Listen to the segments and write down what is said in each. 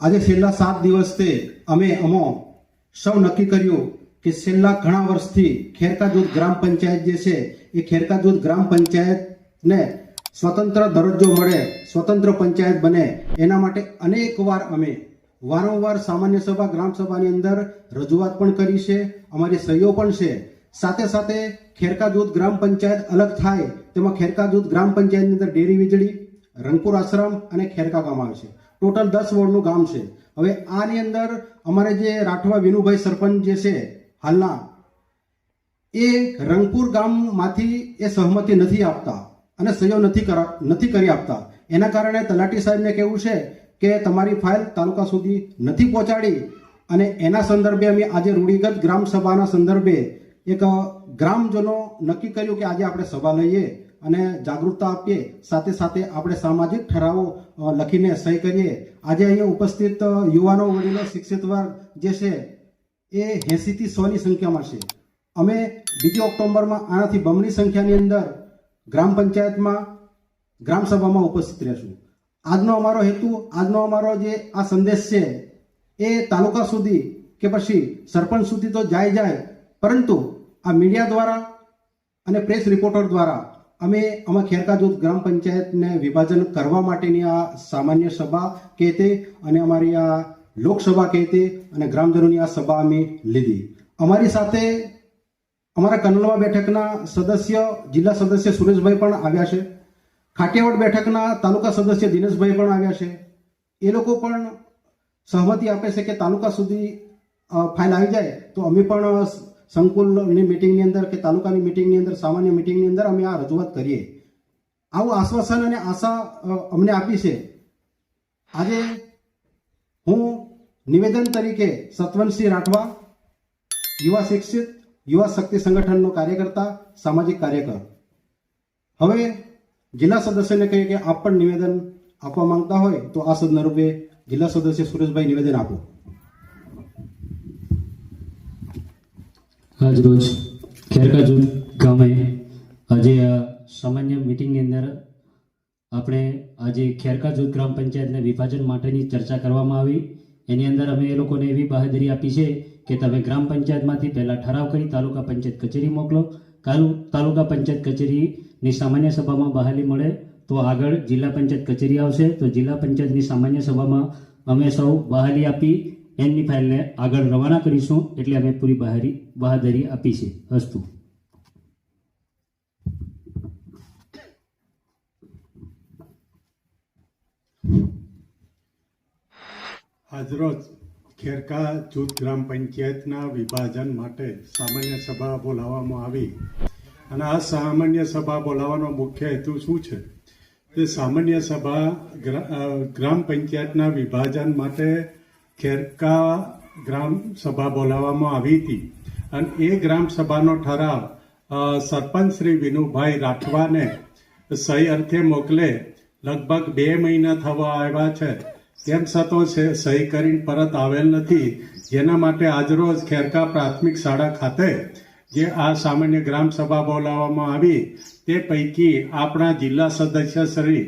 આજે છેલ્લા સાત દિવસથી અમે અમો સૌ નક્કી કર્યું કે છેલ્લા ઘણા વર્ષથી ખેરકા જૂથ ગ્રામ પંચાયત જે છે, એ ખેરકા જૂથ ગ્રામ પંચાયતને સ્વતંત્ર દરજ્જો મળે, સ્વતંત્ર પંચાયત બને. એના માટે અનેક વાર અમે વારંવાર સામાન્ય સભા, ગ્રામ સભાની અંદર રજૂઆત પણ કરી છે. અમારી સહીઓ પણ છે. સાથે સાથે ખેરકા જૂથ ગ્રામ પંચાયત અલગ થાય. તેમાં ખેરકા જૂથ ગ્રામ પંચાયતની અંદર ડેરી વીજળી, રંગપુર આશ્રમ અને ખેરકા ગામ આવે છે. ટોટલ દસ વોર્ડનું ગામ છે. હવે આની અંદર અમારે જે રાઠવા વિનુભાઈ સરપંચ જે છે, હાલના, એ રંગપુર ગામમાંથી એ સહમતિ નથી આપતા અને સહયોગ નથી કરા, નથી કરી આપતા. એના કારણે તલાટી સાહેબને કહેવું છે કે તમારી ફાઇલ તાલુકા સુધી નથી પહોંચાડી અને એના સંદર્ભે અમે આજે રૂઢિગત ગ્રામ સભાના સંદર્ભે એક ગ્રામજનો નક્કી કર્યું કે આજે આપણે સભા લઈએ. અને જાગૃતતા આપીએ, સાથે સાથે આપણે સામાજિક ઠરાવો લખીને સહી કરીએ. આજે અહીંયા ઉપસ્થિત યુવાનો વડીલો, શિક્ષિત વર્ગ જે છે, એ એંસીથી સોની સંખ્યામાં છે. અમે બીજી ઓક્ટોબરમાં આનાથી બમણી સંખ્યાની અંદર ગ્રામ પંચાયતમાં, ગ્રામ સભામાં ઉપસ્થિત રહેશું. આજનો અમારો હેતુ, આજનો અમારો જે આ સંદેશ છે, એ તાલુકા સુધી કે પછી સરપંચ સુધી તો જાય જાય, પરંતુ આ મીડિયા દ્વારા અને પ્રેસ રિપોર્ટર દ્વારા અમે અમે ખેરકા જૂથ ગ્રામ પંચાયતને વિભાજન કરવા માટેની આ સામાન્ય સભા કે તે અને અમારી આ લોકસભા કે તે અને ગ્રામજનોની આ સભા અમે લીધી. અમારી સાથે અમારા કનલવા બેઠકના સદસ્ય, જિલ્લા સદસ્ય સુરેશભાઈ પણ આવ્યા છે. ખાટિયાવાડ બેઠકના તાલુકા સદસ્ય દિનેશભાઈ પણ આવ્યા છે. એ લોકો પણ સહમતિ આપે છે કે તાલુકા સુધી ફાઇલ આવી જાય તો અમે પણ સંકુલની મિટિંગની અંદર કે તાલુકાની મિટિંગની અંદર, સામાન્ય મિટિંગની અંદર અમે આ રજૂઆત કરીએ. આવું આશ્વાસન અને આશા અમને આપી છે. આજે હું નિવેદન તરીકે સતવંતસિંહ રાઠવા, યુવા શિક્ષિત, યુવા શક્તિ સંગઠનનો કાર્યકર્તા, સામાજિક કાર્યકર. હવે જિલ્લા સદસ્યને કહીએ કે આપ પણ નિવેદન આપવા માંગતા હોય તો આ સંદર્ભે જિલ્લા સદસ્ય સુરેશભાઈ નિવેદન આપો. આજ રોજ ખેરકા ગામે આજે સામાન્ય મિટિંગની અંદર આપણે આજે ખેરકા જૂથ ગ્રામ પંચાયતને વિભાજન માટેની ચર્ચા કરવામાં આવી. એની અંદર અમે એ લોકોને એવી બાહેધરી આપી છે કે તમે ગ્રામ પંચાયતમાંથી પહેલાં ઠરાવ કરી તાલુકા પંચાયત કચેરી મોકલો. કાલુ તાલુકા પંચાયત કચેરીની સામાન્ય સભામાં બહાલી મળે તો આગળ જિલ્લા પંચાયત કચેરી આવશે. તો જિલ્લા પંચાયતની સામાન્ય સભામાં અમે સૌ બહાલી આપી એમની ફાઇલને આગળ રવાના કરીશું એટલે અમે પૂરી બહારી બહાદરી આપી છે. હસ્તુ. આજરોજ ખેરકા જૂથ ગ્રામ પંચાયતના વિભાજન માટે સામાન્ય સભા બોલાવવામાં આવી. અને આ સામાન્ય સભા બોલાવવાનો મુખ્ય હેતુ શું છે? તે સામાન્ય સભા ગ્રા- ગ્રામ પંચાયતના વિભાજન માટે ખેરકા ગ્રામ સભા બોલાવવામાં આવી હતી. અને એ ગ્રામ સભાનો ઠરાવ સરપંચ શ્રી વિનુભાઈ રાઠવાને સહી અર્થે મોકલે લગભગ બે મહિના થવા આવ્યા છે. તેમ છતાં સહી કરીને પરત આવેલ નથી. જેના માટે આજરોજ ખેરકા પ્રાથમિક શાળા ખાતે જે આ સામાન્ય ગ્રામ સભા બોલાવવામાં આવી, તે પૈકી આપણા જિલ્લા સદસ્ય શ્રી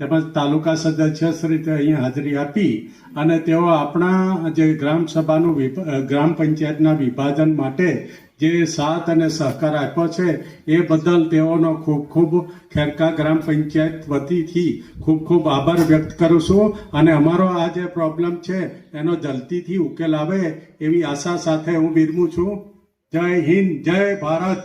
તેમજ તાલુકા સદસ્ય રીતે અહીંયા અહીં હાજરી આપી અને તેઓ આપણા જે ગ્રામ સભાનું ગ્રામ પંચાયતના વિભાજન માટે જે સાથ અને સહકાર આપ્યો છે, એ બદલ તેઓનો ખૂબ ખૂબ ખેરકા ગ્રામ પંચાયત વતીથી ખૂબ ખૂબ આભાર વ્યક્ત કરું છું. અને અમારો આ જે પ્રોબ્લેમ છે, એનો જલ્દીથી ઉકેલ આવે એવી આશા સાથે હું વિરમું છું. જય હિન્દ, જય ભારત.